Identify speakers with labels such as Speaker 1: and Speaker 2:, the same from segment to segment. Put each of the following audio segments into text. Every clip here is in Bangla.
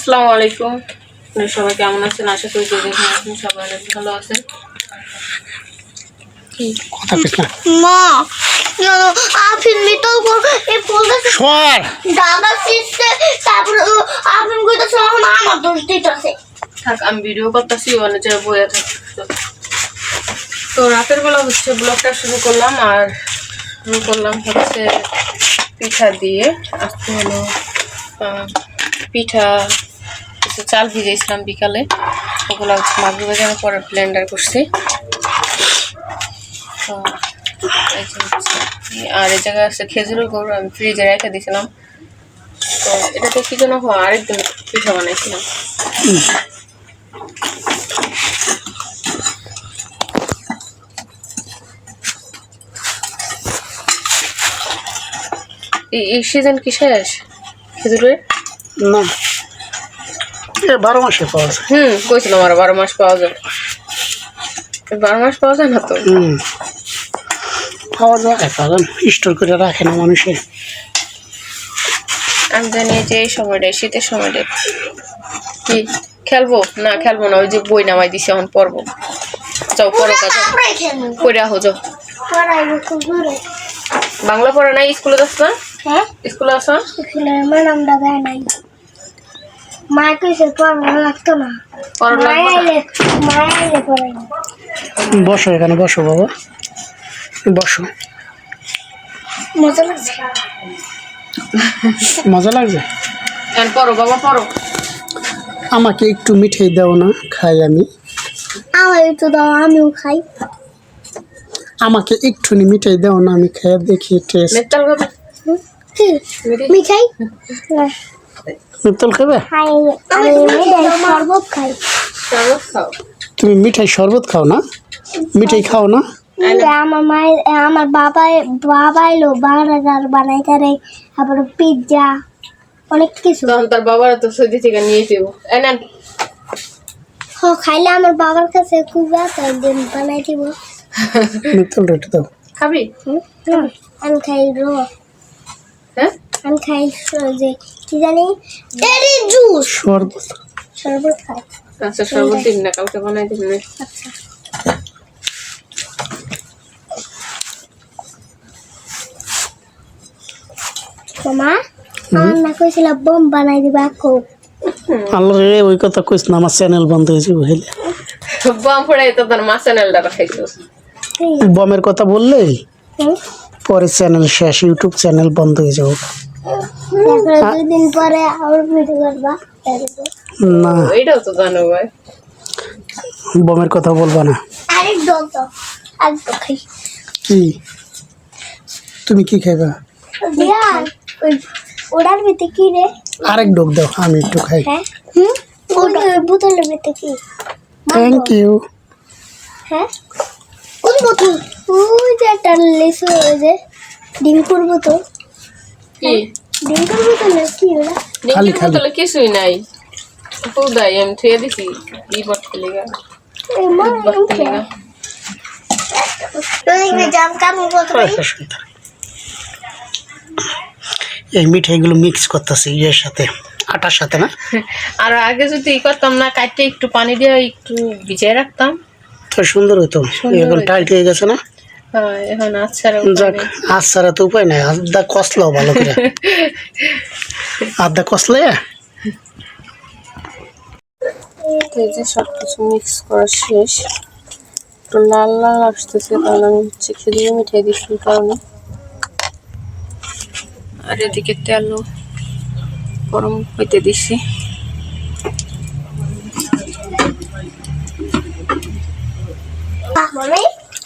Speaker 1: আসসালামু আলাইকুম। আপনারা সবাই কেমন আছেন? আশা করি যে আছেন সবাই অনেক ভালো আছেন।
Speaker 2: কথা কইস না।
Speaker 3: মা জানো আফিন মিতল এই ফুলটা
Speaker 2: সর
Speaker 3: দাদা সিস্টে তারপরে ও আফিন কইতাছে এখন আমার দোষ দিতেছে।
Speaker 1: থাক আমি ভিডিও করতেছি ওখানে যে বইয়া থাক তো রাতের বেলা হচ্ছে ব্লগটা শুরু করলাম আর শুরু করলাম হচ্ছে পিঠা দিয়ে। আজকে হলো পিঠা কিছু চাল ভিজেছিলাম বিকালে। ওগুলো হচ্ছে মাগুর বাজানোর পরে ব্লেন্ডার করছি। হচ্ছে, আর এই জায়গায় আছে খেজুরের গুড় আমি ফ্রিজে রেখে দিয়েছিলাম তো এটাতে কি যেন আরেকদিন পিঠা বানাইছিলাম। এই সিজন কি শেষ? খেজুরের?
Speaker 2: না। বারো মাসে পাওয়া যায়।
Speaker 1: হুম কইছিলাম আর বারো মাস পাওয়া যায়। বারো মাস পাওয়া যায় না তো?
Speaker 2: হুম। পাওয়া যায় কারণ স্টোর করে রাখে না মানুষে।
Speaker 1: আমি জানি যে এই সময়টা শীতের সময়টা। কি খেলব? না খেলব না ওই যে বই নামাই দিছে এখন পড়ব। যাও পড়ো কাজ। পড়ে আহো যাও। বাংলা পড়া নাই স্কুলে যাস না?
Speaker 3: হ্যাঁ?
Speaker 1: স্কুলে আসো।
Speaker 3: এখানে ম্যাডামটা দেয় নাই।
Speaker 2: বসো এখানে বসো বাবা। বসো।
Speaker 3: মজা লাগছে
Speaker 2: মজা লাগছে?
Speaker 1: পড়ো বাবা পড়ো।
Speaker 2: আমাকে একটু মিঠাই দাও না খাই আমি।
Speaker 3: আমার একটু দাও আমিও খাই।
Speaker 2: আমাকে একটুনি মিঠাই দাও না আমি খেয়ে দেখি টেস্ট
Speaker 3: মিঠাই।
Speaker 2: মিত্তল খাবে তুমি মিঠাই শরবত খাও না? মিঠাই খাও না?
Speaker 3: আমার মায়ের আমার বাবাই বাবা এলো বার্গার বানাই তারে তারপরে পিৎজা অনেক কিছু।
Speaker 1: তখন তার বাবার তো সৌদি থেকে নিয়ে দেবো নেন।
Speaker 3: হ খাইলে আমার বাবার কাছে খুব আছে একদিন বানাই দিব।
Speaker 2: মিত্তল রেটে দাও।
Speaker 1: খাবি।
Speaker 3: আমি খাই রো। খাই যে কি জানি? জুস
Speaker 2: শরবত।
Speaker 3: শরবত খাই।
Speaker 1: আচ্ছা শরবত দিন না কালকে বানাই দিন না।
Speaker 3: আচ্ছা। মামা আমার না কইছিল বোম বানাই দিবা খুব
Speaker 2: আল্লাহ রে ওই কথা কইস না আমার চ্যানেল বন্ধ হয়েছে বুঝলে?
Speaker 1: বাম পড়াই তো তার মাছ চ্যানেলটা রাখাইছো
Speaker 2: বমের কথা বললেই
Speaker 3: হুম?
Speaker 2: পরে চ্যানেল শেষ ইউটিউব চ্যানেল বন্ধ হয়ে যাবে।
Speaker 3: তারপরে পরে আবার ভিডিও করবা।
Speaker 2: না।
Speaker 1: এইটাও তো জানো ভাই।
Speaker 2: বমের কথা বলবা না।
Speaker 3: তো আর তো খাই।
Speaker 2: কি? তুমি কি খাইবা?
Speaker 3: বিয়ার ওই ওটার ভিতরে কি রে?
Speaker 2: আরেক ডোক দাও আমি একটু খাই।
Speaker 3: হ্যাঁ? হুম? বোতলের ভিতরে কি?
Speaker 2: থ্যাংক ইউ
Speaker 3: হ্যাঁ? কোন বোতল? ওই যে একটা লেসু ওই যে ডিঙ্কুর বোতল।
Speaker 1: কি?
Speaker 3: ডিঙ্কুর বোতল কি
Speaker 1: কিছুই নাই। খুদাই আমি থুয়ে দিছি বিপদ খেলে
Speaker 3: এই
Speaker 1: বিপদ
Speaker 2: মিঠাইগুলো মিক্স করতেছি ইয়ের সাথে আটার সাথে না?
Speaker 1: আর আগে যদি ই করতাম না কাটতে একটু পানি দিয়ে একটু ভিজাই রাখতাম।
Speaker 2: তো সুন্দর
Speaker 1: সুন্দর
Speaker 2: এখন টাইট হয়ে গেছে না?
Speaker 1: এখন আচ্ছা
Speaker 2: যাক আজ ছাড়া তো উপায় নাই আদা কষলাও ভালো করে। আদা কষলে?
Speaker 1: এই যে সব কিছু মিক্স করা শেষ। একটু লাল লাল আসতেছে কারণ আমি হচ্ছে খেজুরি মিঠাই দিচ্ছি কারণে। আর এদিকে তেলও গরম হইতে দিছি।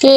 Speaker 1: কে?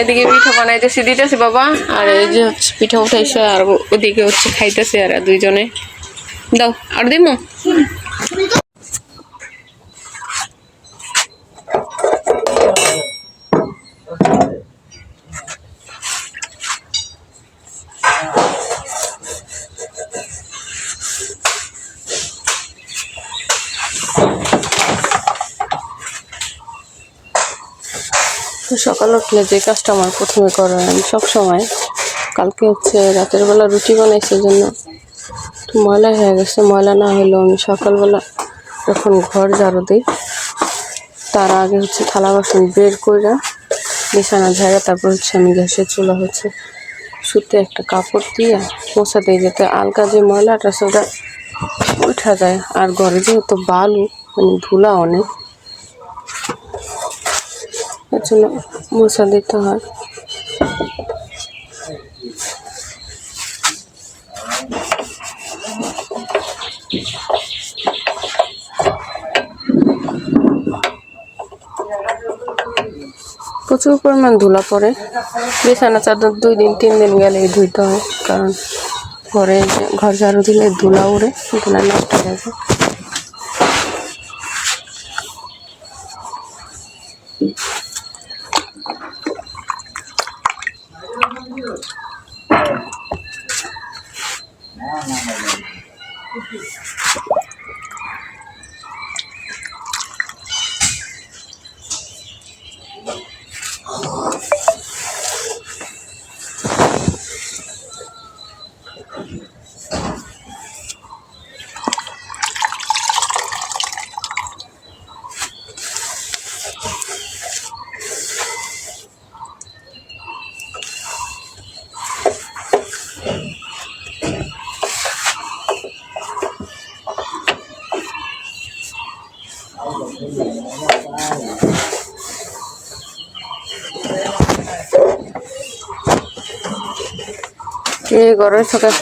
Speaker 1: এদিকে পিঠা বানাইতেছি, দিতেছে বাবা। আর এই যে হচ্ছে পিঠা উঠাইছে আর ওদিকে হচ্ছে খাইতেছে আর দুইজনে। দাও, আর দিমু? সকাল উঠলে যে কাজটা আমার প্রথমে করা আমি সবসময়, কালকে হচ্ছে রাতের বেলা রুটি বানাইছে জন্য ময়লা হয়ে গেছে। ময়লা না হলেও আমি সকালবেলা যখন ঘর ঝাড়ু দিই, তার আগে হচ্ছে থালা বাসন বের করে বিছানা ঝাড়া, তারপর হচ্ছে আমি গ্যাসের চুলা হচ্ছে সুতে একটা কাপড় দিয়ে মোছা দিই, যাতে আলগা যে ময়লাটা সেটা উঠা যায়। আর ঘরে যেহেতু বালু মানে ধুলা অনেক এর জন্য মশা দিতে হয়। প্রচুর পরিমাণ ধুলা পড়ে। বিছানা চাদর দুই দিন, তিন দিন গেলেই ধুইতে হয়, কারণ ঘরে ঘর ঝাড়ু দিলে ধুলা উড়ে ধুলা নষ্ট হয়ে যায়। Thank you. এই গরমের সকাল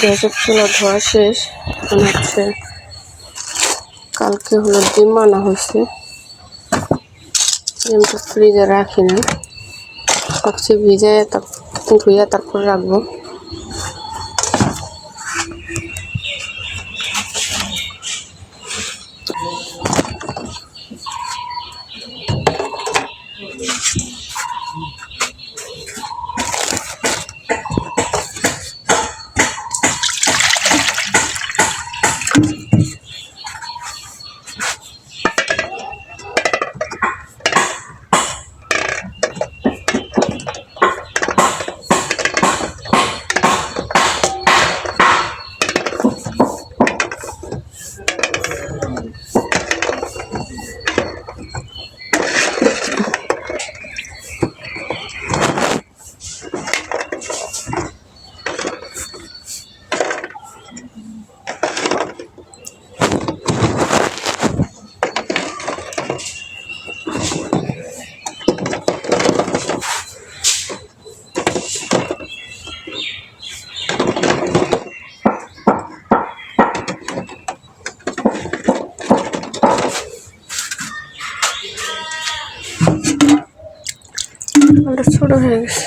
Speaker 1: গ্যাসের চুলা ধোয়া শেষ। এখন হচ্ছে কালকে হলো ডিম আনা হয়েছে। ডিমটা ফ্রিজে রাখি না ভাবছি ভিজে ধুয়ে তারপর রাখব। ওটা ছোট হয়ে গেছে।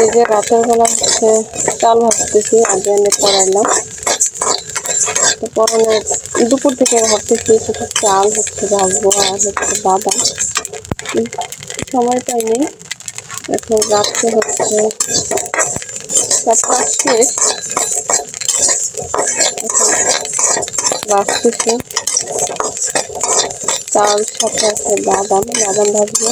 Speaker 1: এই যে রাতের বেলা হচ্ছে চাল ভাবতেছি আগে এনে পড়াইলাম তো পড়ানো দুপুর থেকে ভাবতেছি সেটা চাল হচ্ছে ভাববো আর হচ্ছে কিন্তু সময় পাইনি। এখন রাত্রে হচ্ছে সব কাজ শেষ রাখতেছি চাল সাথে আছে বাদাম বাদাম ভাজবো।